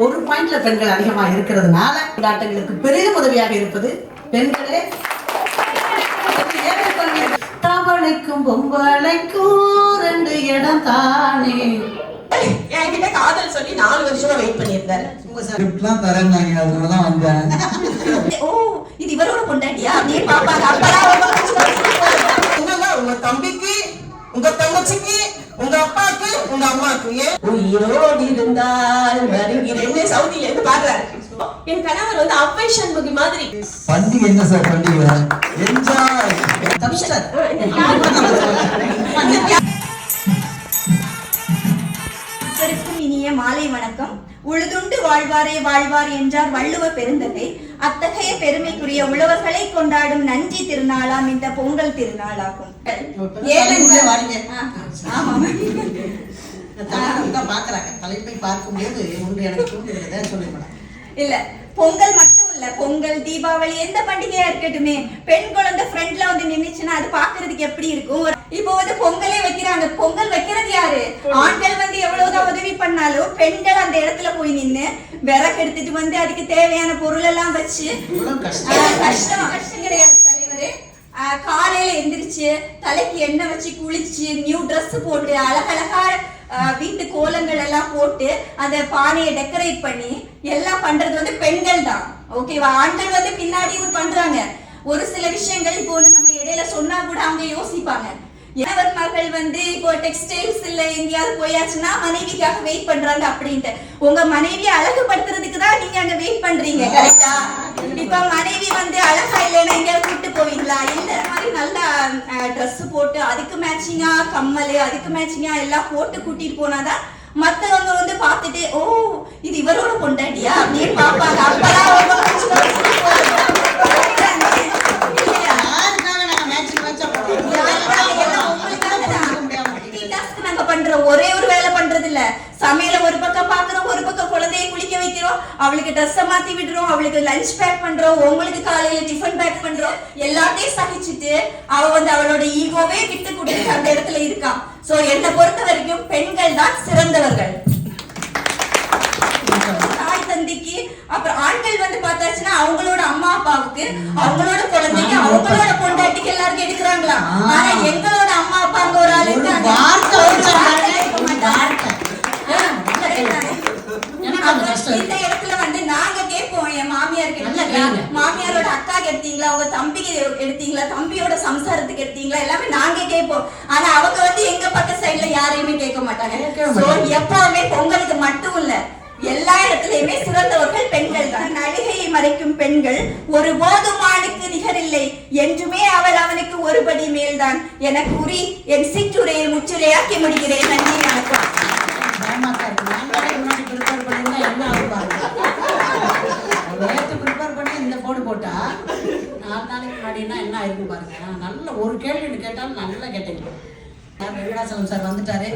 ஒரு பாயிண்ட்ல பெண்கள் அதிகமா இருக்கிறதுனால கொண்டாட்டங்களுக்கு பெரிதும் உதவியாக இருப்பது பெண்களே. தவளைக்கும் பொம்பளைக்கும் ரெண்டு இடம் தானே. என்கிட்ட காதல் சொல்லி நாலு வருஷமா வெயிட் பண்ணியிருந்தாரு. ஸ்கிரிப்ட்லாம் தரேன்னாங்க அதனால தான் வந்தேன். ஓ இது இவரோட பொண்டாட்டியா? அப்படியே பாப்பாங்க அப்பதான் உங்க தம்பிக்கு உங்க தங்கச்சிக்கு உங்க அப்பாக்கு உங்க அம்மாக்கு ஏன்? உயிரோடு இருந்தால் வருகிறேன்னு சவுதியில இருந்து பாக்குறாரு? என் கணவர் வந்து அவ்வை சண்முகி மாதிரி. பண்டிகை என்ன சார் பண்டிகை என்ஜாய். அனைவருக்கும் இனிய மாலை வணக்கம். உழுதுண்டு வாழ்வாரே வாழ்வார் என்றார் வள்ளுவ பெருந்தகை. அத்தகைய பெருமைக்குரிய உழவர்களை கொண்டாடும் நன்றி திருநாளாம் இந்த பொங்கல் திருநாளாகும். தலைப்பை பார்க்கும்போது ஒன்று எனக்கு சொல்லிவிடலாம் இல்ல பொங்கல் மட்டும் இல்ல பொங்கல் தீபாவளி எந்த பண்டிகையா இருக்கட்டுமே பெண் குழந்தை ஃப்ரண்ட்ல வந்து நின்னுச்சுன்னா அது பாக்குறதுக்கு எப்படி இருக்கும்? இப்போ வந்து பொங்கலே வைக்கிறாங்க. பொங்கல் வைக்கிறது யாரு? ஆண்கள் வந்து எவ்வளவுதான் உதவி பண்ணாலும் பெண்கள் அந்த இடத்துல போய் நின்னு விறகு எடுத்துட்டு வந்து அதுக்கு தேவையான பொருள் எல்லாம் வச்சு கஷ்டம். கிடையாது தலைவரே. காலையில எந்திரிச்சு தலைக்கு எண்ணெய் வச்சு குளிச்சு நியூ Dress போட்டு அழகழகா வீட்டு கோலங்கள் எல்லாம் போட்டு அந்த பானையை டெக்கரேட் பண்ணி எல்லாம் பண்றது வந்து பெண்கள் தான். ஓகேவா ஆண்கள் வந்து பின்னாடியும் பண்றாங்க. ஒரு சில விஷயங்கள் இப்போ வந்து நம்ம இடையில சொன்னா கூட அவங்க யோசிப்பாங்க. இளவரமர்கள் வந்து இப்போ டெக்ஸ்டைல்ஸ் இல்ல எங்கேயாவது போயாச்சுன்னா மனைவிக்காக வெயிட் பண்றாங்க அப்படின்ட்டு. உங்க மனைவியை அழகுபடுத்துறதுக்கு தான் நீங்க அங்க வெயிட் பண்றீங்க கரெக்டா இப்ப மனைவி வந்து அழகா இல்லைன்னா எங்கேயாவது கூட்டு போவீங்களா? இல்ல மாதிரி நல்லா Dress போட்டு அதுக்கு மேட்சிங்கா கம்மல் அதுக்கு மேட்சிங்கா எல்லாம் போட்டு கூட்டிட்டு போனாதான் மத்தவங்க வந்து பார்த்துட்டு ஓ இது இவரோட பொண்டாட்டியா? அப்படியே பாப்பாங்க அப்பதான் அவங்க கொஞ்சம் கொஞ்சம் இல்லையா? யாருக்காக நாங்க மேட்சிங் மேட்சா போறோம் யாருக்காக? எல்லாம் உங்களுக்காக தான். multitask பண்றோம் ஒரே ஒரு வேலை பண்றது இல்ல சமையல ஒரு பக்கம் பாக்குறோம் ஒரு பக்கம் குழந்தையை குளிக்க வைக்கிறோம். அவளுக்கு ட்ரெஸ் மாத்தி விடுறோம் அவளுக்கு லஞ்ச் பேக் பண்றோம் உங்களுக்கு காலையில டிஃபன் பேக் பண்றோம். எல்லாத்தையும் சகிச்சுட்டு அவ வந்து அவளோட ஈகோவே விட்டு கொடுத்து அந்த இடத்துல இருக்கா. சோ என்னை பொறுத்த வரைக்கும் பெண்கள் தான் சிறந்தவர்கள். தாய் தந்தைக்கு அப்புறம் ஆண்கள் வந்து பார்த்தாச்சுன்னா அவங்களோட அம்மா அப்பாவுக்கு அவங்களோட குழந்தைக்கு அவங்களோட பொண்டாட்டிக்கு எல்லாருக்கும் எடுக்கிறாங்களா? ஆனா எங்களோட அம்மா அப்பா அங்க ஒரு ஆள் இந்த இடத்துல வந்து நாங்க கேட்போம். என் மாமியார் எடுத்தீங்களா. மாமியாரோட அக்கா எடுத்தீங்களா? உங்க தம்பிக்கு எடுத்தீங்களா? தம்பியோட சம்சாரத்துக்கு எடுத்தீங்களா? எல்லாமே நாங்க கேட்போம். ஆனா அவங்க வந்து எங்க பக்க சைடுல யாரையுமே கேட்க மாட்டாங்க. எப்பவுமே பொங்கலுக்கு மட்டும் இல்ல. எல்லா இடத்துலயுமே சிறந்தவர்கள் பெண்கள் தான் நடிகையை மறைக்கும் பெண்கள் ஒரு போதுமானுக்கு நிகரில்லை என்றுமே அவள் அவனுக்கு ஒருபடி மேல்தான் என கூறி என் சிற்றுரையை முற்றுரையாக்கி முடிக்கிறேன் நன்றி வணக்கம். ஒரு போடு போட்டா, நாலு நாளைக்கு முன்னாடின்னா என்ன ஆயிருக்கும் பாருங்க. நல்ல ஒரு கேள்வி கேட்டாலும் நல்லா கேட்டீங்க. சார் வந்துட்டாரு.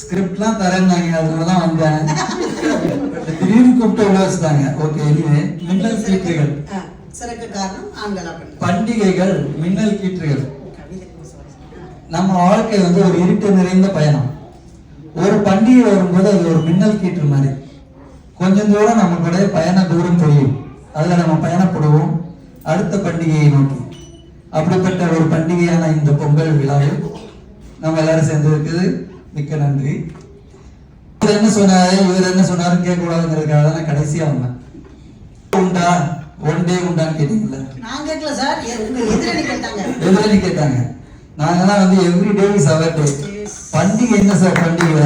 ஸ்கிரிப்ட்லாம் தரேன்னாங்க அதனால தான் வந்தேன். திடீர்னு கூப்பிட்டு உள்ள வச்சுட்டாங்க. ஓகே எனிவே மின்னல் கீற்றுகள். சிறக்கு காரணம் ஆண்களா? பண்டிகைகள் மின்னல் கீற்றுகள். நம்ம வாழ்க்கை வந்து ஒரு இருட்டு நிறைந்த பயணம். ஒரு பண்டிகை வரும்போது அது ஒரு மின்னல் கீற்று மாதிரி. கொஞ்சம் தூரம் நம்ம கூட பயண தூரம் தெரியும். அதுல நம்ம பயணப்படுவோம். அடுத்த பண்டிகையை நோக்கி. அப்படிப்பட்ட ஒரு பண்டிகையான இந்த பொங்கல் விழாவில் நம்ம எல்லாரும் சேர்ந்து இருக்குது. மிக்க நன்றி. இவர் என்ன சொன்னாரு? இவர் என்ன சொன்னாருன்னு கேட்க கூடாதுங்கிறதுக்காக தான் கடைசியா வந்தேன். உண்டா? ஒன் டே உண்டான்னு கேட்டீங்கல்ல? நான் கேட்கல சார். எதிரணி கேட்டாங்க. எதிரணி கேட்டாங்க. நாங்கெல்லாம் வந்து எவ்ரி டே இஸ் அவர் டே பண்டிகை என்ன சார் பண்டிகை?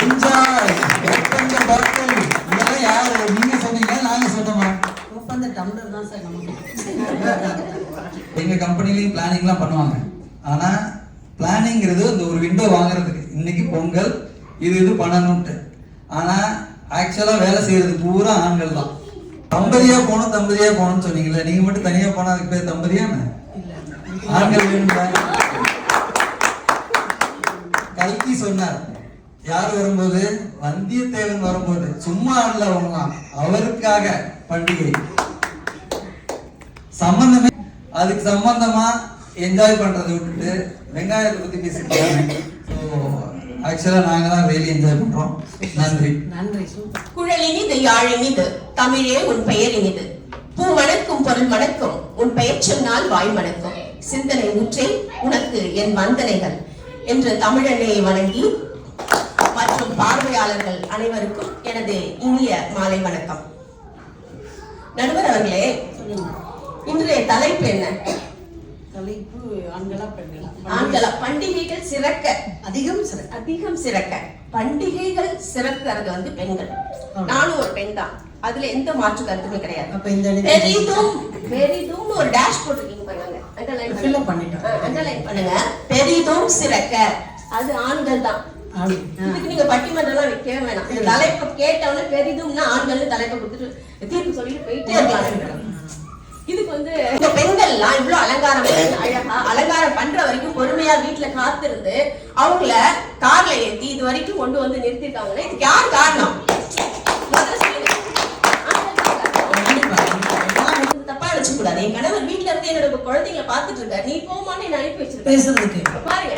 என்ஜாய் ஒப்பந்த பாட்டில் இதெல்லாம் யாரு? நீங்க சொன்னீங்க நாங்க சொன்னோமா? ஒப்பந்த டம்ளர் தான் சார் நமக்கு. எங்க கம்பெனிலையும் பிளானிங்லாம் பண்ணுவாங்க. ஆனா பிளானிங்கிறது இந்த ஒரு விண்டோ வாங்குறதுக்கு. இன்னைக்கு பொங்கல் இது இது பண்ணணும்ட்டு ஆனா ஆக்சுவலா வேலை செய்யறது பூரா ஆண்கள் தான். தம்பதியா போகணும் தம்பதியா போகணும்னு சொன்னீங்களே நீங்க மட்டும் தனியா போனா அதுக்கு பேர் தம்பதியா என்ன? ஆண்கள் வேணும்ல? கல்கி சொன்னார் யார் வரும்போது? வந்தியத்தேவன் வரும்போது. சும்மா ஆடல அவங்களாம். அவருக்காக பண்டிகை. சம்பந்தமே அதுக்கு சம்பந்தமா என்ஜாய் பண்றதை விட்டுட்டு வெங்காயத்தை பத்தி பேசிட்டு ஸோ ஆக்சுவலா நாங்க தான் ரியலி என்ஜாய் பண்றோம். நன்றி. நன்றி சூப்பர் குழலினிது யாழினிது தமிழே உன் பெயர் இனிது பூ மணக்கும் பொருள் மணக்கும் உன் பெயர் சொன்னால் வாய் மணக்கும். சிந்தனை ஊற்றே உனக்கு என் வந்தனைகள் என்று தமிழனையை வணங்கி மற்றும் பார்வையாளர்கள் அனைவருக்கும் எனது இனிய மாலை வணக்கம். நடுவர் அவர்களே இன்றைய தலைப்பு என்ன? தலைப்பு ஆண்களா பெண்களா? ஆண்கள. பண்டிகைகள் சிறக்க. அதிகம் அதிகம் சிறக்க. பண்டிகைகள் சிறக்கிறது வந்து பெண்கள். நானும் ஒரு பெண் தான். அதுல எந்த மாற்று கருத்துமே கிடையாது. அப்ப இந்த இடத்துல பெரிதும் பெரிதும் ஒரு டேஷ் போட்டிருக்கீங்க பாருங்க. அண்டர்லைன் பண்ணுங்க. பெரிதும் சிறக்க. அது ஆண்கள் தான். இதுக்கு நீங்க பட்டிமன்றம்லாம் வைக்கவே வேணாம். தலைப்பு கேட்டவொடனே பெரிதும்னா ஆண்கள் தலைப்பை கொடுத்துட்டு தீர்ப்பு சொல்லிட்டு போயிட்டே இருக்கலாம். இதுக்கு வந்து இந்த பெண்கள்லாம் இவ்வளவு அலங்காரம் அழகா அலங்காரம் பண்ற வரைக்கும் பொறுமையா வீட்டுல காத்திருந்து அவங்கள கார்ல ஏத்தி இது வரைக்கும் கொண்டு வந்து நிறுத்திருக்காங்கன்னா இதுக்கு யார் காரணம்? தப்பா என் கணவர் வீட்டுல இருந்து என்னோட குழந்தைங்களை பாத்துட்டு இருக்காரு. நீ போமான்னு என்ன அனுப்பி வச்சிருக்க பேசுறதுக்கு. பாருங்க.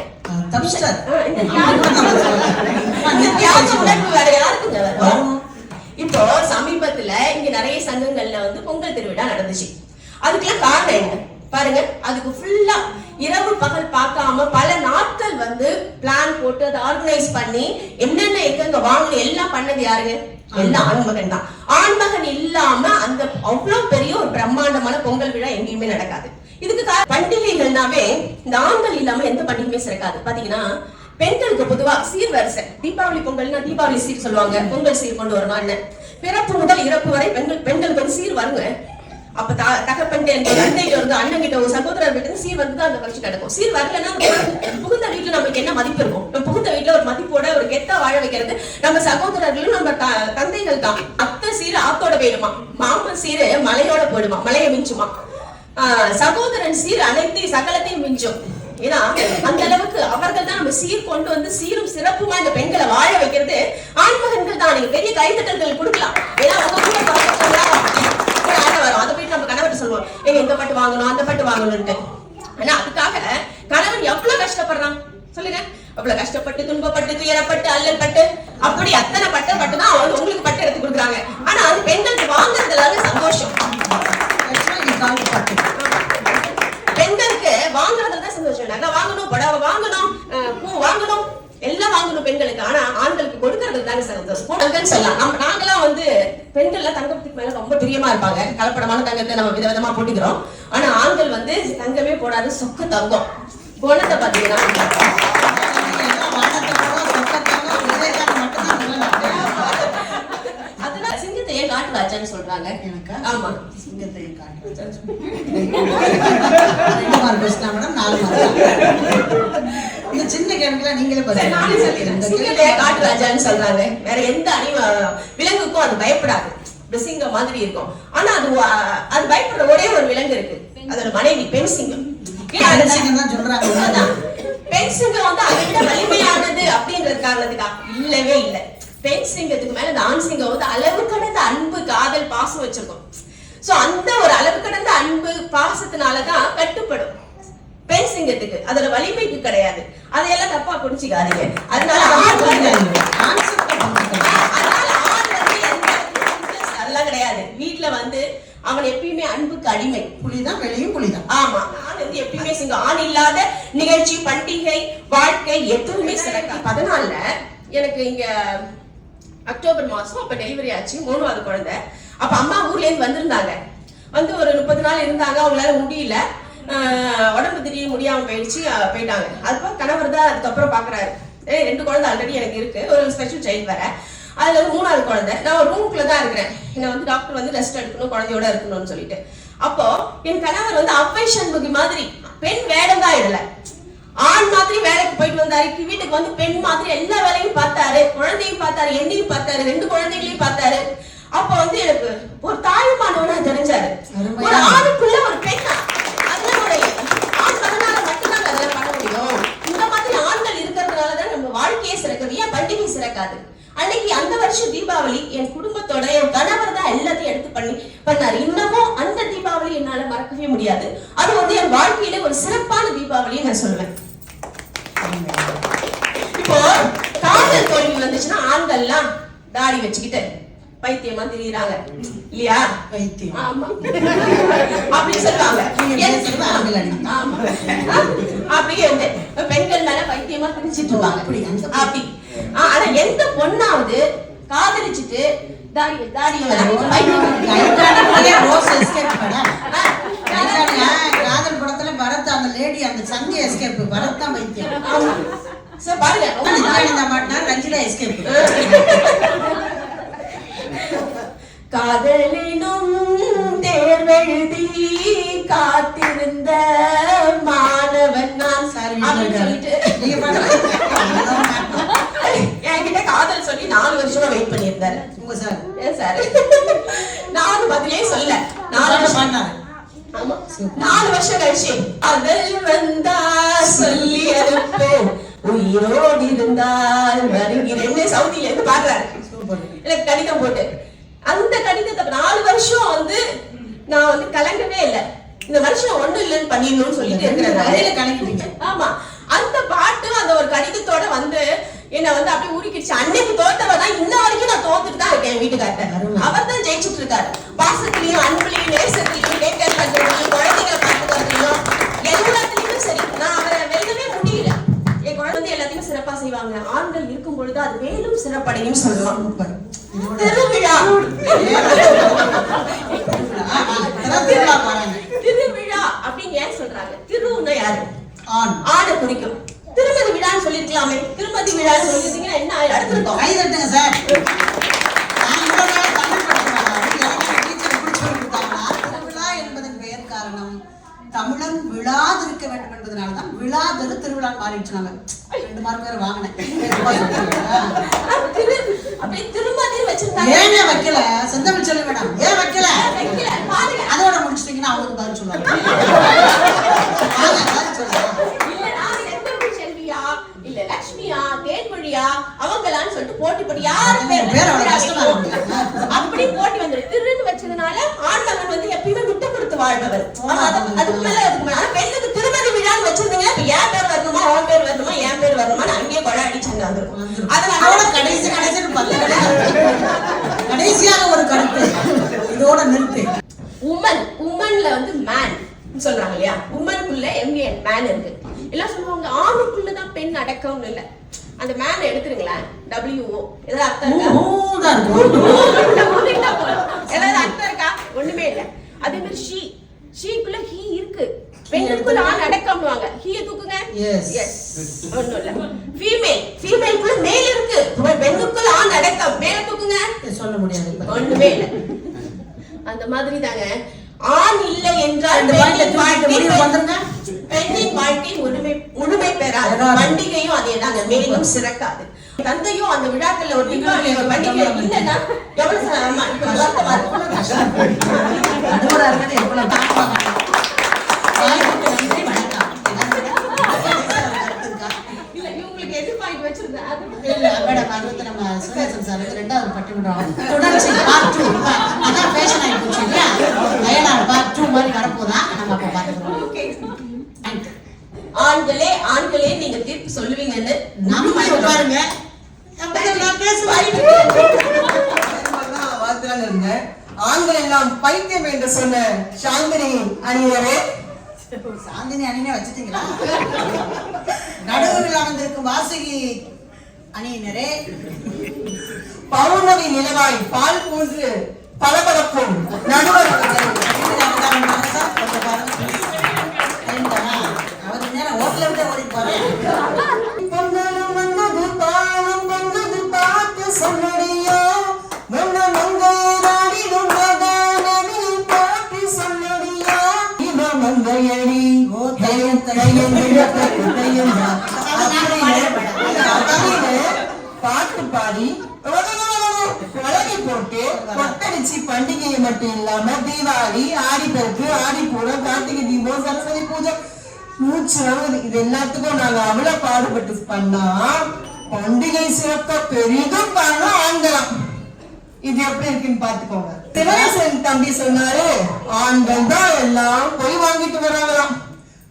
வேற யாருக்குங்க. இப்போ சமீபத்துல இங்க நிறைய சங்கங்கள்ல வந்து பொங்கல் திருவிழா நடந்துச்சு. அதுக்கெல்லாம் காரணம் என்ன? பாருங்க அதுக்கு ஃபுல்லா இரவு பகல் பார்க்காம பல நாட்கள் வந்து பிளான் போட்டு அதை ஆர்கனைஸ் பண்ணி என்னென்ன எங்க வாங்கணும் எல்லாம் பண்ணது யாருங்க எல்லாம் ஆண்மகன். தான். ஆண்மகன் இல்லாம அந்த அவ்வளவு பெரிய ஒரு பிரம்மாண்டமான பொங்கல் விழா எங்கேயுமே நடக்காது. இதுக்கு பண்டிகைகள்னாவே இந்த ஆண்கள் இல்லாம எந்த பண்டிகையுமே சிறக்காது. பாத்தீங்கன்னா பெண்களுக்கு பொதுவா சீர்வரிசை. தீபாவளி பொங்கல்னா தீபாவளி சீர் சொல்லுவாங்க. பொங்கல் சீர் கொண்டு வரணும் பிறப்பு முதல் இறப்பு வரை பெண்கள் பெண்களுக்கு வந்து சீர் வருங்க. அப்ப த- தகப்பன்ட்டு என்ற தந்தையில இருந்து அண்ணன் கிட்ட ஒரு சகோதரர் கிட்ட சீர் வந்து அந்த கட்சி நடக்கும். சீர் வரலன்னா புகுந்த வீட்டுல நமக்கு என்ன மதிப்பு இருக்கும்? நம்ம புகுந்த வீட்டுல ஒரு மதிப்போட ஒரு கெத்தா வாழ வைக்கிறது நம்ம சகோதரர்களும் நம்ம தந்தைகள் தான். அத்தை சீர் ஆத்தோட போயிடுமா மாமன் சீர் மலையோட போயிடுமா? மலையை மிஞ்சுமா? ஆஹ் சகோதரன் சீர் அனைத்தையும் சகலத்தையும் மிஞ்சும். ஏன்னா அந்த அளவுக்கு அவர்கள் தான் நம்ம சீர் கொண்டு வந்து சீரும் சிறப்புமா இந்த பெண்களை வாழ வைக்கிறது. ஆண்மகன்கள் தான். நீங்க பெரிய கைத்தட்டல்கள் கொடுக்கலாம். ஏன்னா அவங்க கூட வரும். அதை போய் நம்ம கணவர்கிட்ட சொல்லுவோம் ஏங்க இந்த பட்டு வாங்கணும் அந்த பட்டு வாங்கணும்ட்டு ஆனா அதுக்காக கணவன் எவ்வளவு கஷ்டப்படுறான்? சொல்லுங்க. அவ்வளவு கஷ்டப்பட்டு துன்பப்பட்டு துயரப்பட்டு அல்லல் பட்டு அப்படி அத்தனை பட்ட பட்டு தான் அவங்க உங்களுக்கு பட்டு எடுத்து கொடுக்குறாங்க. ஆனா அது பெண்களுக்கு வாங்குறது எல்லாமே சந்தோஷம். பெண்களுக்கு வாங்குறதுல தான் சந்தோஷம். நகை வாங்கணும் புடவை வாங்கணும் பூ வாங்கணும் எல்லாம் வாங்கணும் பெண்களுக்கு. ஆனா ஆண்களுக்கு கொடுக்கறது தானே சந்தோஷம். சொல்லலாம். நம்ம நாங்களாம் வந்து பெண்கள்லாம் தங்கத்துக்கு மேல ரொம்ப பிரியமா இருப்பாங்க கலப்படமான தங்கத்தை நம்ம விதவிதமா போட்டுக்கிறோம் ஆனா ஆண்கள் வந்து தங்கமே போடாது சொக்க தங்கம் குணத்தை பாத்தீங்கன்னா எல்லாம் வானத்தை போல, சொக்கத்தங்க, விவேகானந்தர் மட்டும்தான் சொல்லலாம். அதனால சிங்கத்தை ஏன் காட்டு ராஜான்னு சொல்றாங்க எனக்கா? ஆமா சிங்கத்தையும் காட்டு. நாலு மார்க். இந்த சின்ன கேள்விக்கெல்லாம் நீங்களே பதில் நானே சொல்லிடுறேன். சொல்றாங்க. வேற எந்த அணி விலங்குக்கும் அது பயப்படாது. சிங்கம் மாதிரி இருக்கும். ஆனா அது அது பயப்படுற ஒரே ஒரு விலங்கு இருக்கு. அதோட மனைவி பெண் சிங்கம். பெண் சிங்கம் வந்து அதை விட வலிமையானது அப்படின்றது காரணத்துக்கா? இல்லவே இல்லை. பெண் சிங்கத்துக்கு மேல இந்த ஆண் சிங்கம் வந்து அளவு கடந்த அன்பு காதல் பாசம் வச்சிருக்கும். சோ அந்த ஒரு அளவு கடந்த அன்பு பாசத்தினாலதான் கட்டுப்படும். பெண் சிங்கத்துக்கு. அதோட வலிமைக்கு கிடையாது. அதையெல்லாம் தப்பா புரிஞ்சுக்காதீங்க. அதனால ஆண் வந்து அதெல்லாம் கிடையாது. வீட்ல வந்து அவன் எப்பயுமே அன்புக்கு அடிமை. புலிதான் வெளியும் புலிதான். ஆமா. ஆண் வந்து எப்பயுமே சிங்கம் ஆண் இல்லாத நிகழ்ச்சி பண்டிகை வாழ்க்கை எதுவுமே சிறக்க பதினாலுல எனக்கு இங்க அக்டோபர் மாசம் அப்ப டெலிவரி ஆச்சு. மூணாவது குழந்தை. அப்ப அம்மா ஊர்ல இருந்து வந்திருந்தாங்க. வந்து ஒரு முப்பது நாள் இருந்தாங்க. அவங்களால முடியல. உடம்பு திடீர்னு முடியாம போயிடுச்சு போயிட்டாங்க. அதுக்கப்புறம் கணவர் தான் அதுக்கப்புறம் பாக்குறாரு. ஏய் ரெண்டு குழந்தை ஆல்ரெடி எனக்கு இருக்கு. ஒரு ஸ்பெஷல் சைல்டு வேற. அதுல வந்து மூணாவது குழந்தை. நான் ஒரு ரூமுக்குள்ள தான் இருக்கிறேன். என்ன வந்து டாக்டர் வந்து ரெஸ்ட் எடுக்கணும் குழந்தையோட இருக்கணும்னு சொல்லிட்டு. அப்போ என் கணவர் வந்து அவ்வை சண்முகி மாதிரி பெண் வேடம் தான் இடல ஆண் மாதிரி வேலைக்கு போயிட்டு வந்தாரு. வீட்டுக்கு வந்து பெண் மாதிரி எல்லா வேலையும் பார்த்தாரு. குழந்தையும் பார்த்தாரு என்னையும் பார்த்தாரு ரெண்டு குழந்தைகளையும் பார்த்தாரு. அப்ப வந்து எனக்கு ஒரு தாழ்மானவனா தெரிஞ்சாரு. ஒரு ஆணுக்குள்ள ஒரு பெண்ணா அதெல்லாம் ஒரு ஆண் மகனால மட்டும்தான் அதெல்லாம் பண்ண முடியும் இந்த மாதிரி ஆண்கள் இருக்கிறதுனால தான் நம்ம வாழ்க்கையே சிறக்குது ஏன் சிறக்காது அன்னைக்கு அந்த வருஷம் தீபாவளி என் குடும்பத்தோட என் கணவர் தான் எல்லாத்தையும் எடுத்து பண்ணி பண்ணாரு. இன்னமும் அந்த தீபாவளி என்னால மறக்கவே முடியாது. அது வந்து என் வாழ்க்கையில ஒரு சிறப்பான தீபாவளின்னு நான் சொல்லுவேன் இப்போ பெண்கள்லாம் தாடி வச்சுக்கிட்டு பைத்தியமா திரியுறாங்க. இல்லையா? பைத்தியம். ஆமா. அப்படி சொல்லுவாங்க. அப்படியே வந்து பெண்கள் மேல பைத்தியமா திரிச்சிட்டு இருப்பாங்க. அப்படி, ஆனா எந்த பொண்ணாவது காதலிச்சுட்டு தாடி தாடி காதல் படத்துல பரத் அந்த லேடி அந்த சங்கி எஸ்கேப் பரத் தான் பாருங்க. மாட்டினா ரஞ்சிதா எஸ்கேப் காதலினும் தேர்வெழுதி காத்திருந்த மாணவன் நான் சாரி அப்படின்னு சொல்லிட்டு நீங்க பாடுங்க என்கிட்ட காதல் சொல்லி நாலு வருஷமா வெயிட் பண்ணியிருந்தாரு உங்க சார் ஏன் சார் நானும் பதிலே சொல்ல நாலு நாலு வருஷம் பாடினாரு ஆமா. நாலு வருஷம் கழிச்சு அதல் வந்தா சொல்லி அனுப்பேன் உயிரோடு இருந்தால் வருகிறேன்னு சவுதியில இருந்து பாடுறாரு சூப்பர் எனக்கு கடிதம் போட்டு அந்த கடிதத்தை நாலு வருஷம் வந்து நான் வந்து கலங்கவே இல்லை இந்த வருஷம் ஒண்ணும் இல்லைன்னு பண்ணிடணும்னு சொல்லிட்டு இருக்கிறேன் ஆமா அந்த பாட்டு அந்த ஒரு கடிதத்தோட வந்து என்ன வந்து அப்படியே உருக்கிடுச்சு அன்னைக்கு தோத்தவ தான் இன்ன வரைக்கும் நான் தோத்துட்டு தான் இருக்கேன் வீட்டுக்கார்ட்ட. அவர் தான் ஜெயிச்சுட்டு இருக்காரு பாசத்திலையும் அன்புலையும் நேசத்திலையும் டேக்கர் பண்றதுலையும் குழந்தைங்களை பார்த்துக்கிறதுலையும் எல்லாத்துலயுமே சரி. நான் அவரை வெல்லவே முடியல. என் குழந்தை எல்லாத்தையுமே சிறப்பா செய்வாங்க. ஆண்கள் இருக்கும் பொழுது அது மேலும் சிறப்படையும் சொல்லலாம் திருவிழா. திருவிழா அப்படின்னு ஏன் சொல்றாங்க? திருவுன்னா யாரு? ஆன் ஆடை குறிக்கும் திருமதி விழான்னு சொல்லிருக்கலாமே திருமதி விழான்னு சொல்லிருந்தீங்கன்னா என்ன எடுத்திருக்கோம் கை தட்டுங்க சார். தமிழன் விழாதிருக்க வேண்டும் என்பதனாலதான் விழாதரு திருவிழா மாறிடுச்சு நாங்க ரெண்டு மார்க் வேற வாங்கினேன். அப்படியே திருமதி வச்சிருந்தாங்க. ஏங்க வைக்கல? செந்தமிழ் சொல்ல வேண்டாம் ஏன் வைக்கல? அதோட முடிச்சிட்டீங்கன்னா அவங்களுக்கு பதில் சொல்லுவாங்க வாங்க, பதில் சொல்லுங்க. இல்ல நான் செந்தமிழ் செல்வியா இல்ல லட்சுமியா தேன்மொழியா அவங்களான்னு சொல்லிட்டு போட்டி போட்டு யாரு பேர் பேர் அவ்வளவு கஷ்டமா இருக்கு. அப்படி போட்டி வந்து திருன்னு வச்சதுனால ஆண்மகன் வந்து எப்பயுமே விட்டு கொடுத்து அது- அதுக்கு மேல அதுக்கு மேல ஆனா பெண்ணுக்கு திருமதி விழான்னு வச்சிருந்தீங்கன்னா இப்ப என் பேர் வரணுமா அவன் பேர் வரணுமா என் பேர் வரணுமா அங்கேயே கொலை அடிச்சுட்டு வந்துரும் அதோட அதனால கடைசி கடைசின்னு பார்த்தா கடைசியாக ஒரு கருத்து இதோட நிறுத்து உமன் உமன்ல வந்து மேன் சொல்றாங்க இல்லையா உமனுக்குள்ள எம்ஏஎன் மேன் இருக்கு எல்லாம் சொல்லுவாங்க ஆணுக்குள்ள தான் பெண் அடக்கம்னு இல்ல அந்த மேன் எடுத்துருங்களேன் டபிள்யூஓ ஏதாவது அர்த்தம் இருக்கா ஊதான் இருக்கும் ஊதிட்டா போதும். ஏதாவது அர்த்தம் இருக்கா ஒண்ணுமே இல்ல அதே மாதிரி ஷீ ஷீக்குள்ள ஹீ இருக்கு பெண்ணுக்குள்ள ஆண் அடக்கம்னுவாங்க ஹீய ஒண்ணும் இல்ல ஃபீமேல் ஃபீமேலுக்குள்ள மேல் இருக்கு. பெண்ணுக்குள்ள ஆண் அடக்கம். மேல தூக்குங்க. சொல்ல முடியாது. ஒண்ணுமே இல்ல. அந்த மாதிரி தாங்க. ஆண் இல்லை என்றால் பெண்ணின் வாழ்க்கை முழுமை முழுமை பெறாது. பெறாது. பண்டிகையும் அதே தாங்க. மேலும் சிறக்காது. தந்தையும் அந்த விழாக்கள்ல ஒரு தீபாவளி ஒரு பண்டிகை இல்லைன்னா எவ்வளவு இல்ல, மேடம், அது வந்து நம்ம சுரேசன் சார் வந்து ரெண்டாவது பட்டிமன்றம். தொடர்ச்சி two. இப்ப அதான் fashion ஆகி போச்சு இல்லையா? வயலார் part two மாதிரி வரப்போதா? நம்ம அப்ப பார்த்துக்கிறோம். ஆண்களே ஆண்களே நீங்க தீர்ப்பு சொல்லுவீங்கன்னு நம்ம பாருங்க ஆண்கள் எல்லாம் பைத்தியம் என்று சொன்ன சாந்தினி அணியரே சாந்தினி அணினே வச்சுட்டீங்களா நடுவில் அமர்ந்திருக்கும் வாசுகி அணியினரே பௌர்ணமி நிலவாய் பால் பூசு பளபளக்கும் நடுவர் அவர்கள். அவர் நேரம் ஹோட்டல விட்டு ஓடி போறேன் பொன்னலும் வந்தது தானம் வந்தது பார்த்து சொல்லடியோ பாட்டு பாடி பழகி போட்டு கொட்டடிச்சு பண்டிகையை மட்டும் இல்லாம தீபாவளி ஆடி ஆடிப்பூரம் கார்த்திகை தீபம் சரஸ்வதி பூஜை மூச்சு இது எல்லாத்துக்கும் நாங்க அவ்வளவு பாடுபட்டு பண்ணா பண்டிகை சிறக்க பெரிதும் காரணம் ஆண்களாம் இது எப்படி இருக்குன்னு பாத்துக்கோங்க சிவனேசன் தம்பி சொன்னாரு ஆண்கள் தான் எல்லாம் போய் வாங்கிட்டு வராங்களாம்.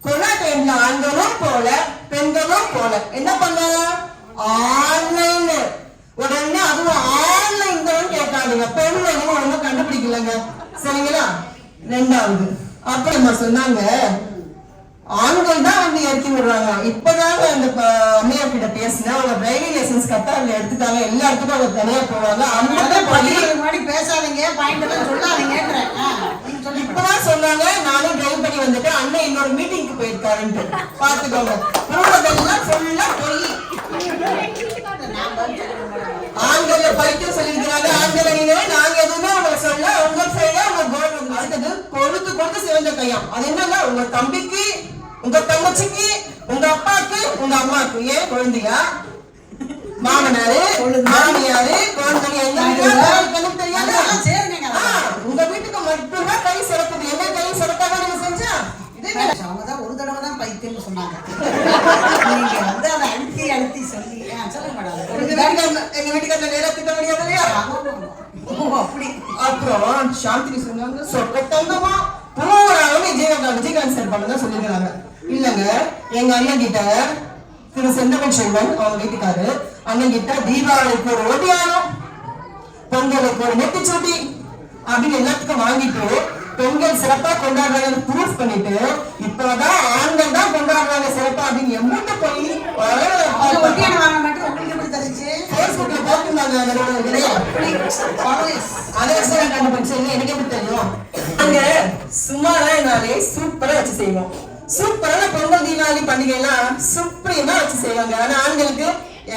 கொரோனா டைம்ல ஆண்களும் போல பெண்களும் போல. என்ன பண்ணலாம்? ஆன்லைன். உடனே அதுவும் ஆன்லைன் தான் பெண்ல இன்னும் ஒண்ணும் கண்டுபிடிக்கலங்க. சரிங்களா? ரெண்டாவது. அப்புறமா சொன்னாங்க. ஆண்கள் தான் வந்து இறக்கி விடுறாங்க. இப்பதாங்க அந்த அம்மையார் கிட்ட பேசினா அவங்க டிரைவிங் லைசன்ஸ் கத்தாரில் எடுத்துட்டாங்க. எல்லா இடத்துக்கும் அவங்க தனியா போவாங்க. அந்த முன்னாடி பேசாதீங்க. பாயிண்ட் எல்லாம் சொல்லாதீங்கன்றேன். ஆ, நீங்க சொல்லி இப்பதான் சொன்னாங்க நானும் டிரைவ் பண்ணி வந்துட்டேன். அண்ணன் இன்னொரு மீட்டிங்க்கு போயிருக்காருன்ட்டு. பாத்துக்கோங்க போனதெல்லாம் ஃபுல்லா போய். ஆண்கள் பைத்தியம் சொல்லியிருக்கிறாங்க. ஆண்கள் நீங்க நாங்க எதுவுமே அவங்க சொல்ல உங்க சைடா உங்க கவர்மெண்ட் அடுத்தது கொழுத்து கொடுத்து சிவந்த கையாம். அது என்னன்னா உங்க தம்பிக்கு உங்க தங்கச்சிக்கு உங்க அப்பாக்கு உங்க அம்மாக்கு. ஏன் குழந்தையா? மாமனாரு மாமியாரு குழந்தை கணக்கு தெரியாது? உங்க வீட்டுக்கு மட்டும்தான் கை சிறக்குது. என்ன கை சிறக்காம நீங்க செஞ்சா? இதே அவங்க தான் ஒரு தடவை தான் சொன்னாங்க. நீங்க வந்து அதை அழுத்தி அழுத்தி சொல்லி சொல்லுங்க மேடம். எங்க வீட்டுக்காரங்க நேரா திட்ட முடியாது இல்லையா? அப்படி. அப்புறம் சாந்தினி சொன்னாங்க சொக்க தங்கமா பூராவும் விஜயகாந்த் விஜயகாந்த் சார் பண்ணதான் சொல்லிருக்காங்க இல்லங்க எங்க அண்ணன் கிட்ட திரு செந்தமிழ் செல்வன் அவங்க வீட்டுக்காரு. அண்ணன் கிட்ட தீபாவளிக்கு ஒரு ஒட்டியானம் பொங்கலுக்கு ஒரு நெத்திச்சுட்டி. அப்படின்னு எல்லாத்துக்கும் வாங்கிட்டு பெண்கள் சிறப்பா கொண்டாடுறாங்கன்னு ப்ரூஃப் பண்ணிட்டு இப்பதான் ஆண்கள் தான் கொண்டாடுறாங்க சிறப்பா. அப்படின்னு எம்மூட்ட போய் பேஸ்புக்ல போட்டிருந்தாங்க நிறுவனங்களே அதை வச்சு நான் கண்டுபிடிச்சேன். எனக்கு எப்படி தெரியும்? அங்க சுமாரானாலே சூப்பரா வச்சு செய்வோம். சூப்பரான பொங்கல் தீபாவளி பண்டிகை எல்லாம் சுப்ரீமா வச்சு செய்வாங்க. ஆனா ஆண்களுக்கு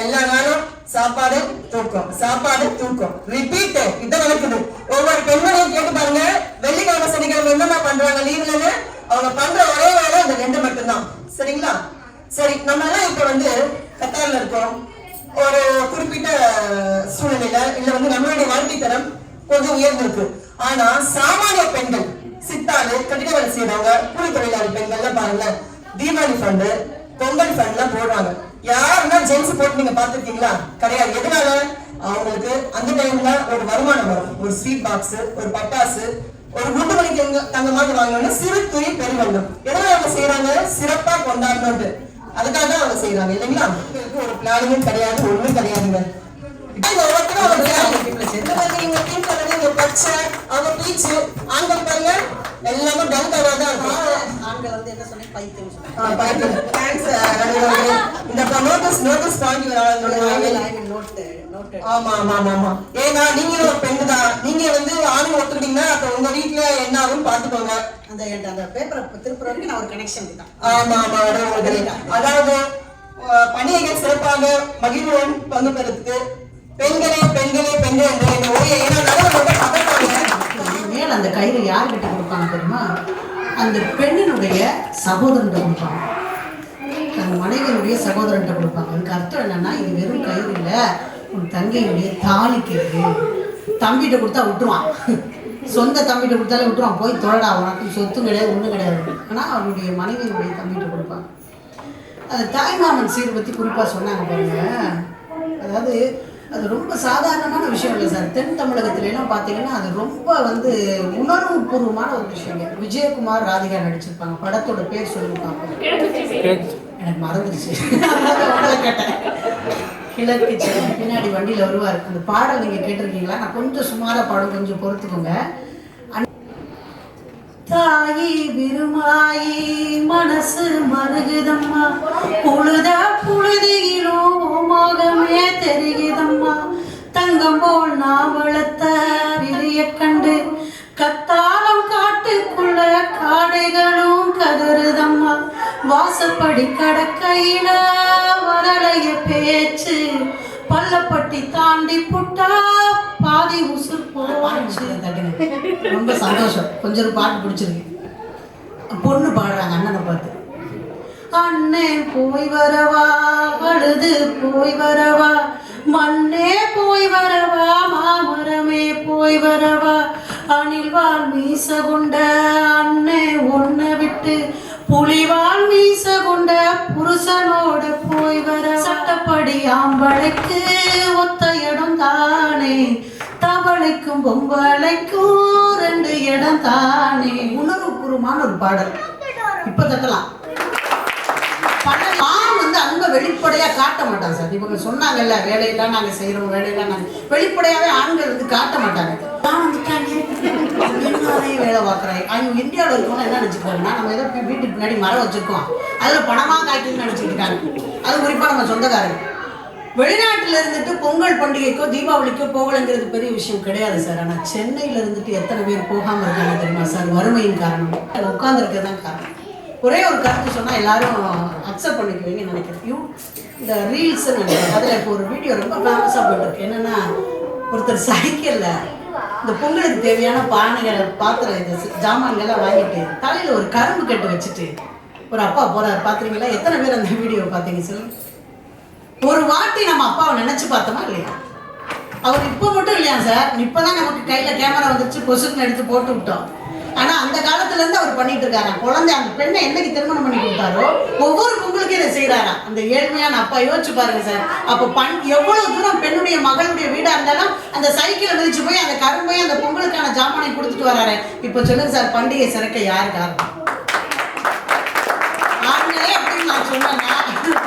எல்லா நாளும் சாப்பாடு தூக்கம் சாப்பாடு தூக்கம். ரிப்பீட் இதான் நடக்குது. ஒவ்வொரு பெண்களையும் கேட்டு பாருங்க வெள்ளிக்கிழமை சனிக்கிழமை என்னென்ன பண்றாங்க லீவ்லன்னு அவங்க பண்ற ஒரே வேலை அந்த ரெண்டு மட்டும்தான். சரிங்களா? சரி நம்ம எல்லாம் இப்ப வந்து கத்தாரில் இருக்கோம். ஒரு குறிப்பிட்ட சூழ்நிலையில இல்ல வந்து நம்மளுடைய வாழ்க்கை தரம் கொஞ்சம் உயர்ந்திருக்கு. ஆனா சாமானிய பெண்கள் சித்தாளு கட்டிட வேலை செய்யறவங்க கூலி தொழிலாளி பெண்கள்லாம் பாருங்க. தீபாவளி ஃபண்டு பொங்கல் ஃபண்ட் எல்லாம் போடுறாங்க. யாருன்னா ஜென்ஸ் போட்டு நீங்க பாத்துருக்கீங்களா கிடையாது. எதனால? அவங்களுக்கு அந்த டைம்ல ஒரு வருமானம் வரும். ஒரு ஸ்வீட் பாக்ஸ் ஒரு பட்டாசு ஒரு குண்டு மணிக்கு தங்க மாதிரி வாங்கணும்னு சிறு துணி பெருவெள்ளம். எதனால அவங்க செய்யறாங்க சிறப்பா கொண்டாடணும்னு அதுக்காக தான் அவங்க செய்யறாங்க இல்லைங்களா? ஒரு பிளானிங்கும் கிடையாது ஒண்ணும் கிடையாதுங்க. ஒவ்வொருத்தரும் ஒரு. இந்த மாதிரி பச்சை, அவங்க peach, ஆண்கள் பாருங்க எல்லாமே color தான். ஆண்கள் வந்து என்ன சொன்னீங்க? பைத்தியம். சொன்னாங்க ரவி அவர்களே. இந்த notice point இவர் அவர்களுடைய நோட்டு ஆமா ஆமா ஆமா ஆமா. ஏன்னா நீங்களும் ஒரு பெண்ணு தான். நீங்க வந்து ஆணும் ஒத்துக்கிட்டீங்கன்னா அப்ப உங்க வீட்டுல என்ன ஆகும் பாத்துக்கோங்க. அந்த அந்த பேப்பரை திருப்புற வரைக்கும் நான் ஒரு கனெக்ஷன் தான் ஆமா ஆமா. அதாவது பணியைகள் சிறப்பாக மகிழ்வுடன் பங்கு பெறத்துக்கு பெண்களே பெண்களே பெண்கள் என்ற இந்த ஓயை ஏன்னா மேல அந்த கயிறு யார்கிட்ட கொடுப்பாங்க தெரியுமா? அந்த பெண்ணினுடைய சகோதரன்கிட்ட கொடுப்பாங்க. தன் மனைவியினுடைய சகோதரன்கிட்ட கொடுப்பாங்க. அதுக்கு அர்த்தம் என்னன்னா இது வெறும் கயிறு இல்லை. உன் தங்கையினுடைய தாலி கயிறு தம்பிகிட்ட கொடுத்தா விட்டுருவான். சொந்த தம்பிகிட்ட கொடுத்தாலே விட்டுருவான். போய் தொழடா உனக்கு சொத்தும் கிடையாது ஒன்றும் கிடையாது. ஆனால் அவனுடைய மனைவியினுடைய தம்பிகிட்ட கொடுப்பாங்க. அந்த தாய்மாமன் சீர் பற்றி குறிப்பாக சொன்னாங்க பாருங்க. அதாவது அது ரொம்ப சாதாரணமான விஷயம் இல்லை சார். தென் தமிழகத்துல எல்லாம் பார்த்தீங்கன்னா அது ரொம்ப வந்து உணர்வு பூர்வமான ஒரு விஷயங்க விஜயகுமார் ராதிகா நடிச்சிருப்பாங்க. படத்தோட பேர் சொல்லியிருப்பாங்க எனக்கு மறந்துருச்சு கேட்டேன். கிழக்கு பின்னாடி வண்டியில் வருவார். அந்த பாடல் நீங்கள் கேட்டிருக்கீங்களா? நான் கொஞ்சம் சுமாராக பாடம் கொஞ்சம் பொறுத்துக்கோங்க. தாயி விருமாயி மனசு மருகுதம்மா. புழுதா புழுதி வாசப்படி கடக்கையில வரலைய பேச்சு. பள்ளப்பட்டி தாண்டி புட்டா பாதி உசுர் போச்சு. ரொம்ப சந்தோஷம். கொஞ்சம் பாட்டு பிடிச்சிருக்கு. பொண்ணு பாடுறாங்க அண்ணனை பார்த்து. அண்ணே போய் வரவா? அழுது போய் வரவா? மண்ணே போய் வரவா? மாமரமே போய் வரவா? அணில்வாள் மீச கொண்ட அண்ணே ஒன்ன விட்டு புலிவாள் மீச கொண்ட புருஷனோட போய் வர சட்டப்படி ஆம்பளைக்கு ஒத்த இடம் தானே. தவளைக்கும் பொம்பளைக்கும் ரெண்டு இடம் தானே. உணர்வுபூர்வமான ஒரு பாடல். இப்ப தட்டலாம் ஆண் வந்து அன்பை வெளிப்படையா காட்ட மாட்டாங்க சார்? இவங்க சொன்னாங்கல்ல வேலையெல்லாம் நாங்க செய்யறோம் வேலையெல்லாம் நாங்க வெளிப்படையாவே ஆண்கள் வந்து காட்ட மாட்டாங்க. நான் வேலை பார்க்குறாங்க. அவங்க இந்தியாவில் இருக்கவங்க என்ன நினச்சிக்கிறாங்கன்னா நம்ம ஏதோ வீட்டுக்கு பின்னாடி மரம் வச்சுருக்கோம். அதில் பணமாக காய்க்குன்னு நினச்சிட்டு இருக்காங்க. அது குறிப்பாக நம்ம சொந்தக்காரங்க. வெளிநாட்டில் இருந்துட்டு பொங்கல் பண்டிகைக்கோ தீபாவளிக்கோ போகலைங்கிறது பெரிய விஷயம் கிடையாது சார். ஆனால் சென்னையில் இருந்துட்டு எத்தனை பேர் போகாமல் இருக்காங்க தெரியுமா சார்? வறுமையின் காரணம். உட்காந்துருக்கிறது தான் காரணம். ஒரே ஒரு கருத்து சொன்னால் எல்லாரும் அக்செப்ட் பண்ணிக்குவீங்கன்னு நினைக்கிறேன். யூ இந்த ரீல்ஸ் நினைக்கிறேன். அதில் இப்போ ஒரு வீடியோ ரொம்ப ஃபேமஸாக போயிட்டுருக்கு என்னென்னா ஒருத்தர் சைக்கிளில் இந்த பொங்கலுக்கு தேவையான பானைகள் பாத்திரம் இந்த ஜாமான்கள்லாம் வாங்கிட்டு தலையில் ஒரு கரும்பு கட்டு வச்சுட்டு ஒரு அப்பா போறாரு. பார்க்குறீங்களா எத்தனை பேர் அந்த வீடியோ பார்த்தீங்க சொல்லுங்க? ஒரு வாட்டி நம்ம அப்பாவை நினைச்சு பார்த்தோமா இல்லையா? அவர் இப்போ மட்டும் இல்லையா சார்? இப்போதான் நமக்கு கையில கேமரா வந்துருச்சு கொசுக்குன்னு எடுத்து போட்டு விட்டோம். ஆனா அந்த காலத்துல இருந்து அவர் பண்ணிட்டு இருக்காராம். குழந்தை அந்த பெண்ணை என்னைக்கு திருமணம் பண்ணி கொடுத்தாரோ ஒவ்வொரு பொங்கலுக்கும் இதை செய்யறாராம் அந்த ஏழ்மையான அப்பா யோசிச்சு பாருங்க சார். அப்போ பண் எவ்வளவு தூரம் பெண்ணுடைய மகளுடைய வீடா இருந்தாலும் அந்த சைக்கிளை மிதிச்சு போய் அந்த கரும்பை அந்த பொங்கலுக்கான ஜாமானை கொடுத்துட்டு வராரு. இப்போ சொல்லுங்க சார் பண்டிகை சிறக்க யாரு காரணம்? ஆண்களே அப்படின்னு நான் சொன்னேன்னா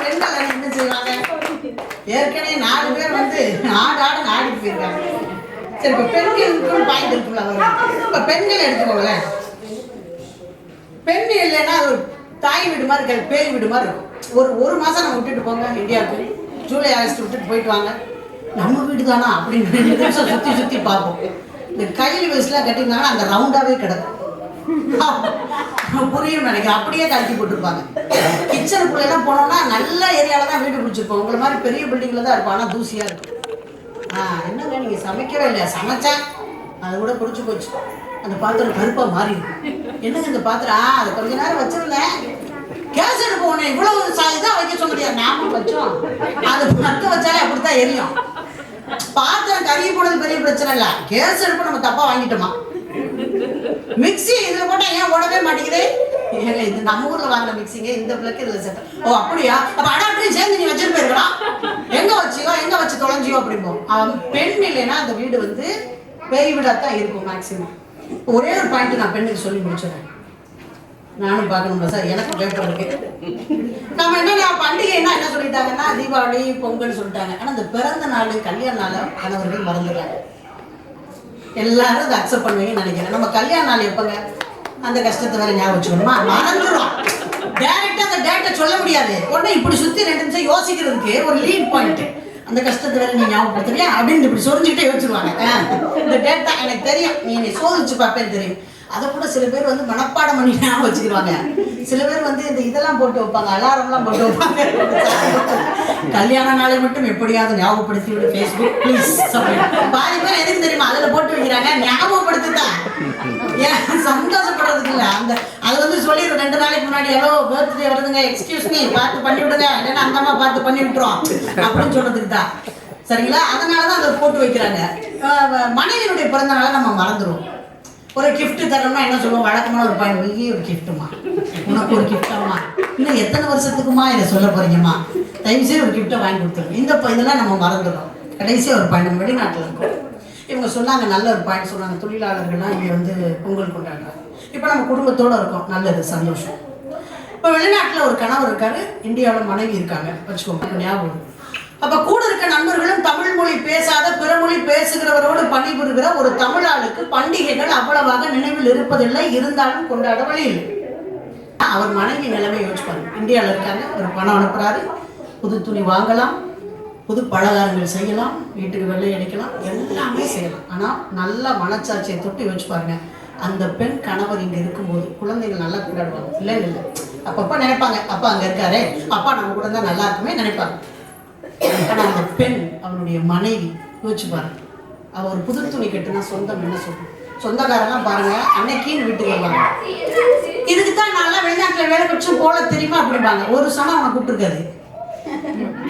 பெண்கள் என்ன செய்வாங்க? ஏற்கனவே நாலு பேர் வந்து ஆடு ஆடு ஆடிட்டு போயிருக்காங்க. சரி இப்போ பெண்களுக்கும் பாயிண்ட் இருக்குல்ல வரும் இப்போ பெண்கள் எடுத்துக்கோங்களேன். பெண் இல்லைன்னா அது ஒரு தாய் வீடு மாதிரி இருக்காது பேய் வீடு மாதிரி இருக்கும். ஒரு ஒரு மாதம் நம்ம விட்டுட்டு போங்க இந்தியாவுக்கு. ஜூலை ஆகஸ்ட் விட்டுட்டு போயிட்டு வாங்க. நம்ம வீடு தானா அப்படின்னு ரெண்டு நிமிஷம் சுற்றி சுற்றி பார்ப்போம். இந்த கையில் வயசுலாம் கட்டிங்கன்னா அந்த ரவுண்டாகவே கிடக்கும். புரியும் நினைக்கிறேன். அப்படியே கழட்டி போட்டிருப்பாங்க. கிச்சனுக்குள்ள எல்லாம் போனோம்னா நல்ல ஏரியாவில் தான் வீடு பிடிச்சிருப்போம் உங்களை மாதிரி பெரிய பில்டிங்ல தான் இருக்கும் ஆனால் தூசியா இருக்கும். என்னங்க நீங்கள் சமைக்கவே இல்லையா சமைச்சேன் அது கூட பிடிச்சி போச்சு. அந்த பாத்திரம் கருப்பாக மாறி என்னங்க இந்த பாத்திரம்? ஆ, அது கொஞ்ச நேரம் வச்சிருந்தேன். கேஸ் எடுப்பு உன்னை இவ்வளவு சா- தான் வைக்க சொன்னதியா நாம வச்சோம். அது பத்த வச்சாலே அப்படித்தான் எரியும். பாத்திரம் கருகி போனது பெரிய பிரச்சனை இல்லை. கேஸ் எடுப்பு நம்ம தப்பா வாங்கிட்டோமா? மிக்ஸி இதுல போட்டா ஏன் ஓடவே மாட்டேங்குது? ஏங்க இது நம்ம ஊர்ல வாங்கின மிக்ஸிங்க இந்த பிள்ளைக்கு இதுல செட் ஓ அப்படியா? அப்ப அடாப்டரையும் சேர்ந்து நீ வச்சுட்டு போயிருக்கலாம் எங்க வச்சியோ எங்க வச்சு தொலைஞ்சியோ அப்படிம்போம் அவன் பெண் இல்லைன்னா அந்த வீடு வந்து பேய் வீடாத்தான் இருக்கும் மேக்சிமம் ஒரே ஒரு பாயிண்ட் நான் பெண்ணுக்கு சொல்லி முடிச்சிடுறேன். நானும் பார்க்கணும் சார் எனக்கு பேப்பர் இருக்கு. நம்ம என்ன பண்டிகைன்னா என்ன சொல்லிட்டாங்கன்னா தீபாவளி பொங்கல் சொல்லிட்டாங்க. ஆனா இந்த பிறந்த நாள் கல்யாண நாள் கணவர்கள் மறந்துடுறாங்க. எல்லாரும் அதை அக்செப்ட் பண்ணுவீங்கன்னு நினைக்கிறேன். நம்ம கல்யாண நாள் எப்பங்க? அந்த கஷ்டத்தை வேற ஞாபகம் வச்சுக்கணுமா? மறந்துடும் டேரக்டா அந்த டேட்டை சொல்ல முடியாது. உடனே இப்படி சுத்தி ரெண்டு நிமிஷம் யோசிக்கிறதுக்கு ஒரு லீட் பாயிண்ட் அந்த கஷ்டத்தை வேற நீ ஞாபகப்படுத்துறியா? அப்படின்னு இப்படி சொரிஞ்சுக்கிட்டே யோசிச்சுருவாங்க. இந்த டேட்டா எனக்கு தெரியும். நீ சோதிச்சு பார்ப்பேன்னு தெரியும். அதை கூட சில பேர் வந்து மனப்பாடம் பண்ணி ஞாபகம் வச்சுக்கிடுவாங்க சில பேர் வந்து இந்த இதெல்லாம் போட்டு வைப்பாங்க அலாரம்லாம் போட்டு வைப்பாங்க. கல்யாண நாளை மட்டும் எப்படியாவது ஞாபகப்படுத்தி விடு ஃபேஸ்புக் ப்ளீஸ் பாதி பேர் எதுக்கு தெரியுமா? அதில் போட்டு வைக்கிறாங்க ஞாபகப்படுத்துதான் ஏன்? சந்தோஷப்படுறதுக்கு இல்லை. அந்த அது வந்து சொல்லிடுறோம் ரெண்டு நாளைக்கு முன்னாடி ஹலோ பர்த்டே வருதுங்க எக்ஸ்கியூஸ் மீ பார்த்து பண்ணி விடுங்க இல்லைன்னா அந்த அம்மா பார்த்து பண்ணி விட்டுரும் அப்படின்னு சொல்றதுக்கு தான். சரிங்களா? அதனால தான் அதை போட்டு வைக்கிறாங்க. மனைவியினுடைய பிறந்த நாளை நம்ம மறந்துடுவோம் ஒரு கிஃப்ட் தரணும்னா என்ன சொல்லுவோம்? வழக்கமான ஒரு பாயிண்ட் நீ ஒரு கிஃப்ட்டுமா உனக்கு ஒரு கிஃப்டாமா இன்னும் எத்தனை வருஷத்துக்குமா இதை சொல்ல போறீங்கம்மா? தயவு ஒரு கிஃப்ட்டை வாங்கி கொடுத்துருங்க. இந்த இதெல்லாம் நம்ம மறந்துடும் கடைசியாக ஒரு பாயிண்ட் வெளிநாட்டில் இருக்கோம். இவங்க சொன்னாங்க நல்ல ஒரு பாயிண்ட் சொன்னாங்க. தொழிலாளர்கள்லாம் இங்கே வந்து பொங்கல் கொண்டாடுறாங்க. இப்போ நம்ம குடும்பத்தோடு இருக்கோம். நல்லது சந்தோஷம். இப்போ வெளிநாட்டில் ஒரு கணவர் இருக்காரு. இந்தியாவில் மனைவி இருக்காங்க. வச்சுக்கோங்க ஞாபகம் அப்போ கூட இருக்க நண்பர்களும் தமிழ் மொழி பேசாத பிற மொழி பேசுகிறவரோடு பணிபுரிகிற ஒரு தமிழாளுக்கு பண்டிகைகள் அவ்வளவாக நினைவில் இருப்பதில்லை. இருந்தாலும் கொண்டாட வழி இல்லை. அவர் மனைவி நிலைமை யோசிப்பாங்க இந்தியாவில் இருக்காங்க. ஒரு பணம் அனுப்புறாரு. புது துணி வாங்கலாம். புது பலகாரங்கள் செய்யலாம். வீட்டுக்கு வெள்ளை அடிக்கலாம் எல்லாமே செய்யலாம். ஆனால் நல்லா மனச்சாட்சியை தொட்டு யோசிச்சு பாருங்க. அந்த பெண் கணவர் இங்கே இருக்கும்போது குழந்தைகள் நல்லா கொண்டாடுவாங்க. இல்லை இல்லை. அப்பப்போ நினைப்பாங்க. அப்பா அங்கே இருக்காரே. அப்பா நம்ம கூட தான் நல்லா இருக்குமே நினைப்பாங்க. ஆனால் அந்த பெண் அவனுடைய மனைவி யோசிச்சு பாருங்க அவ ஒரு புது துணி கட்டுனா சொந்தம் என்ன சொல்லும் சொந்தக்காரெல்லாம் பாருங்க அன்னைக்கின்னு வீட்டுக்கு வருவாங்க. இதுக்கு தான் நல்லா வெளிநாட்டுல வேலை வச்சும் போல தெரியுமா அப்படிம்பாங்க. ஒரு சனம் அவனை கூப்பிட்டுருக்காது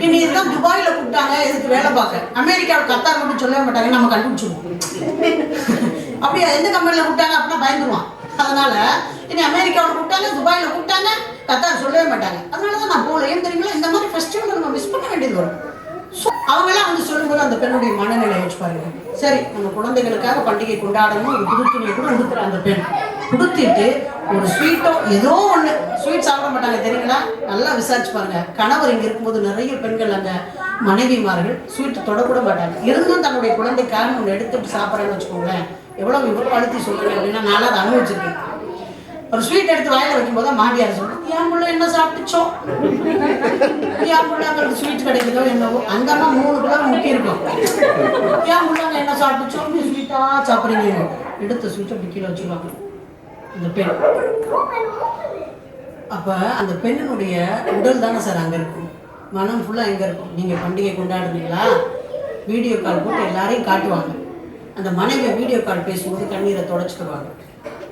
இனி இதுதான் துபாயில கூப்பிட்டாங்க இதுக்கு வேலை பார்க்க. அமெரிக்காவுக்கு கத்தார் மட்டும் சொல்லவே மாட்டாங்க நம்ம கண்டுபிடிச்சிருவோம். அப்படியா எந்த கம்பெனியில் கூப்பிட்டாங்க அப்படின்னா பயந்துருவான். அதனால இனி அமெரிக்காவில் கூப்பிட்டாங்க துபாயில் கூப்பிட்டாங்க கத்தார் சொல்லவே மாட்டாங்க. அதனால தான் நான் போகல. ஏன் தெரியுங்களா? இந்த மாதிரி ஃபெஸ்டிவல் நம்ம மிஸ் பண்ண வேண்டியது வரும். ஸோ அவங்களாம் வந்து சொல்லும்போது அந்த பெண்ணுடைய மனநிலை வச்சு பாருங்க. சரி நம்ம குழந்தைகளுக்காக பண்டிகை கொண்டாடணும் ஒரு புது துணியை கூட உடுத்துற அந்த பெண். கொடுத்துட்டு ஒரு ஸ்வீட்டோ ஏதோ ஒன்று ஸ்வீட் சாப்பிட மாட்டாங்க தெரியுங்களா? நல்லா விசாரிச்சு பாருங்க. கணவர் இங்கே இருக்கும்போது நிறைய பெண்கள் அந்த மனைவிமார்கள் ஸ்வீட் தொடக்கூட மாட்டாங்க. இருந்தும் தன்னுடைய குழந்தைக்காக ஒன்று எடுத்துட்டு சாப்பிட்றேன்னு வச்சுக்கோங்களேன். எவ்வளோ இவ்வளோ அழுத்தி சொல்லுங்க அப்படின்னா நான் அதை அனுபவிச்சிருக்கேன். ஒரு ஸ்வீட் எடுத்து வாயில வைக்கும்போது தான் மாமியார் சொல்லும் என் பிள்ளை என்ன சாப்பிட்டுச்சோ? என் பிள்ளைங்களுக்கு ஸ்வீட் கிடைக்குதோ என்னவோ? அந்த அம்மா மூணு கிலோ முக்கி இருக்கும் என் பிள்ளைங்க என்ன சாப்பிட்டுச்சோம் நீ ஸ்வீட்டா சாப்பிட்றீங்க. எடுத்த ஸ்வீட்டை அப்படி கீழே வச்சுருவாங்க. அந்த பெண். அப்போ அந்த பெண்ணினுடைய உடல் தானே சார் அங்கே இருக்கும். மனம் ஃபுல்லாக எங்கே இருக்கும். நீங்கள் பண்டிகை கொண்டாடுறீங்களா? வீடியோ கால் போட்டு எல்லாரையும் காட்டுவாங்க. அந்த மனைவி வீடியோ கால் பேசும்போது கண்ணீரை தொடச்சிக்குவாங்க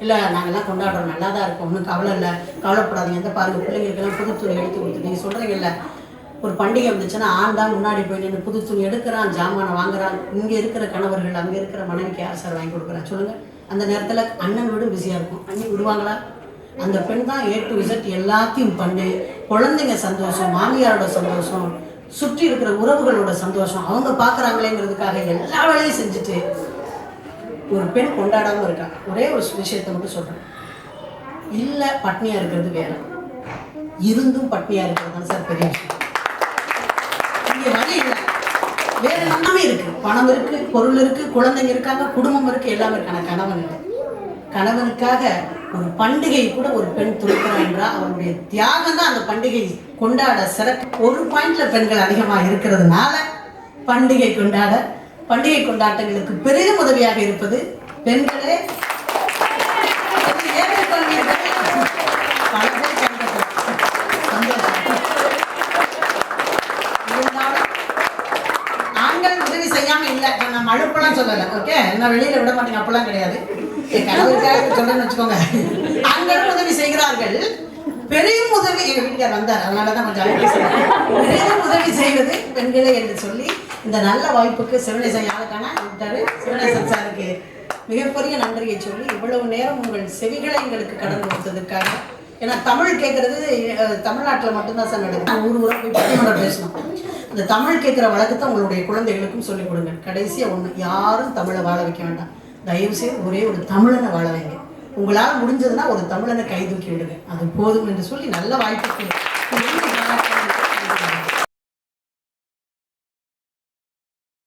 இல்லை நாங்கள்லாம் கொண்டாடுறோம். நல்லா தான் இருக்கோம். ஒன்றும் கவலை இல்லை. கவலைப்படாதீங்க. எந்த பாருங்க பிள்ளைங்களுக்கெல்லாம் புது துணி எடுத்து கொடுத்து. நீங்கள் சொல்கிறீங்கல்ல ஒரு பண்டிகை வந்துச்சுன்னா ஆண் தான் முன்னாடி போய் நின்று புது துணி எடுக்கிறான் ஜாமானை வாங்குறான். இங்கே இருக்கிற கணவர்கள் அங்கே இருக்கிற மனைவிக்கு யார் சார் வாங்கி கொடுக்குறான் சொல்லுங்கள் அந்த நேரத்தில் அண்ணன் வீடும் பிஸியாக இருக்கும். அண்ணி விடுவாங்களா? அந்த பெண் தான் ஏ டு விசட் எல்லாத்தையும் பண்ணி குழந்தைங்க சந்தோஷம் மாமியாரோட சந்தோஷம் சுற்றி இருக்கிற உறவுகளோட சந்தோஷம் அவங்க பார்க்குறாங்களேங்கிறதுக்காக எல்லா வேலையும் செஞ்சுட்டு ஒரு பெண் கொண்டாடாமல் இருக்கா? ஒரே ஒரு விஷயத்தை மட்டும் சொல்கிறேன் இல்லை பட்னியாக இருக்கிறது வேற. இருந்தும் பட்னியாக இருக்கிறது தான் சார் பெரிய விஷயம். இங்கே வழி இல்லை. வேற எல்லாமே இருக்கு. பணம் இருக்கு பொருள் இருக்கு குழந்தைங்க இருக்காங்க குடும்பம் இருக்கு எல்லாமே இருக்கான கணவன் இல்லை. கணவனுக்காக ஒரு பண்டிகை கூட ஒரு பெண் துடிக்கிறான் என்றால் அவருடைய தியாகம் தான் அந்த பண்டிகை கொண்டாட சிறப்பு ஒரு பாயிண்ட்ல பெண்கள் அதிகமாக இருக்கிறதுனால பண்டிகை கொண்டாட பண்டிகை கொண்டாட்டங்களுக்கு பெரிதும் உதவியாக இருப்பது பெண்களே. இதை ஆண்கள் உதவி செய்யாம இல்ல. இப்ப நான் மழுப்பெல்லாம் சொல்லல. ஓகே நான் வெளியில விட மாட்டேங்க. அப்பெல்லாம் கிடையாது. என் கணவருக்காக சொல்றேன்னு வச்சுக்கோங்க. ஆண்களும் உதவி செய்கிறார்கள். பெரிய உதவி எங்க வீட்டுக்கார் வந்தார். அதனாலதான் கொஞ்சம் அழைப்பு சொன்னேன். பெரியும் உதவி செய்வது பெண்களே என்று சொல்லி இந்த நல்ல வாய்ப்புக்கு சிவனேசன் யாருக்கான விட்டாரு சிவனேசன் சாருக்கு மிகப்பெரிய நன்றியை சொல்லி இவ்வளவு நேரம் உங்கள் செவிகளை எங்களுக்கு கடன் கொடுத்ததுக்காக ஏன்னா தமிழ் கேட்கறது தமிழ்நாட்டில் தமிழ்நாட்டுல மட்டும்தான் சார் நடக்கும் ஊர் ஊராக போய் பட்டிமன்றம் பேசணும். அந்த தமிழ் கேட்குற வழக்கத்தை உங்களுடைய குழந்தைகளுக்கும் சொல்லிக் கொடுங்க கடைசியா ஒண்ணு யாரும் தமிழை வாழ வைக்க வேண்டாம். தயவு செய்து ஒரே ஒரு தமிழனை வாழ வைங்க. உங்களால் முடிஞ்சதுன்னா ஒரு தமிழனை கை தூக்கி விடுங்க. அது போதும் என்று சொல்லி நல்ல வாய்ப்புக்கு